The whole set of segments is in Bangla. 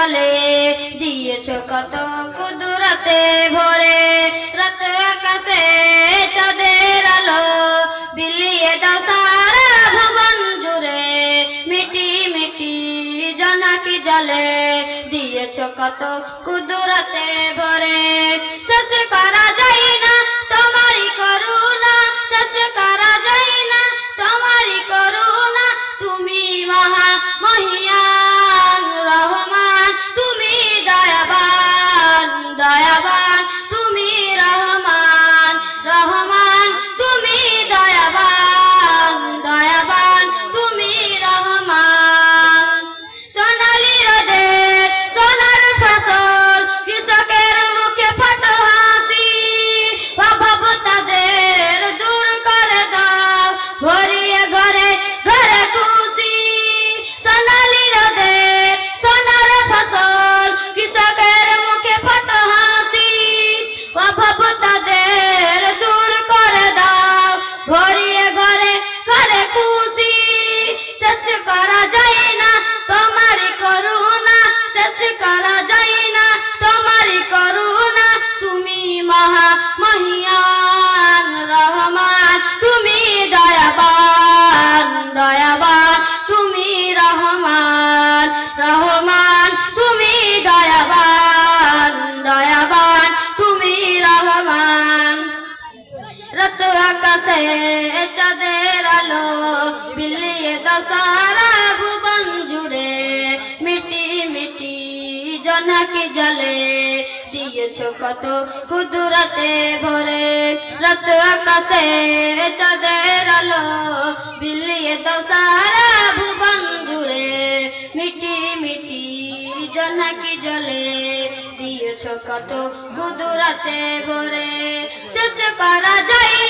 জলে। দিয়েছ কত কুদুরাতে ভরে। রাত আকাশে চাঁদের আলো। বিলিয়ে দাও সারা ভবন জুড়ে। মিটি মিটি জনাকি জলে। দিয়েছ কত কুদুরতে আকাশে চাঁদের আলো বিলিয়ে দশারা ভুবন জুড়ে। মিটি মিটি জনাকি জলে দিয়েছ কত কুদুরতে ভরে। রাত আকাশে চাঁদের আলো বিলিয়ে দশারা ভুবন জুড়ে। মিটি মিটি জনাকি জলে দিয়েছ কত গুদুরাতে ভরে। শেষ করা যায়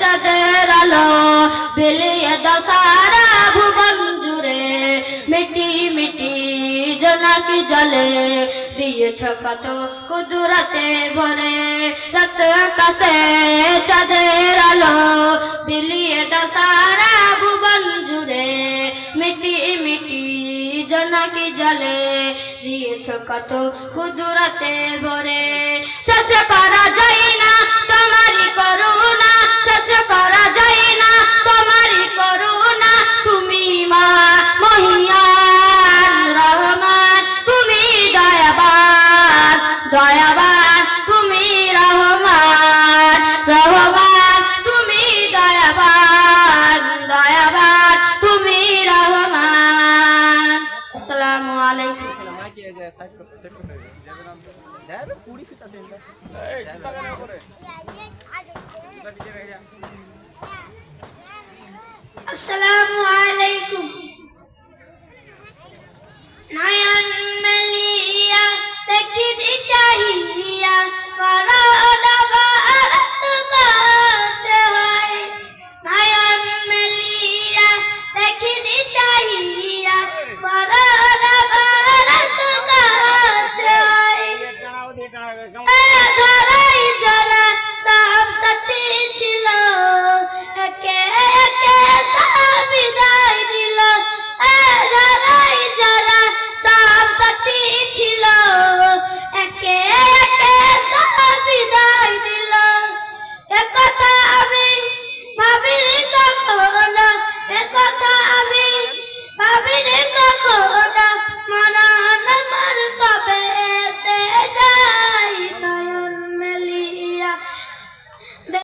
চাঁদের আলো বিলিয়ে দশারা ভুবন জুড়ে। মিটি মিটি জনাকি জলে দিয়েছ কত কুদুরতে ভরে। রাত আকাশে চাঁদের আলো বিলিয়ে দশারা ভুবন জুড়ে। মিটি মিটি জনাকি জলে দিয়েছ কত কুদুরতে ভরে। শেষ করা যায় সাইড করতে সেট করতে হবে যাবে কুড়ি ফিট আছে এটা এই জুতা কেন করে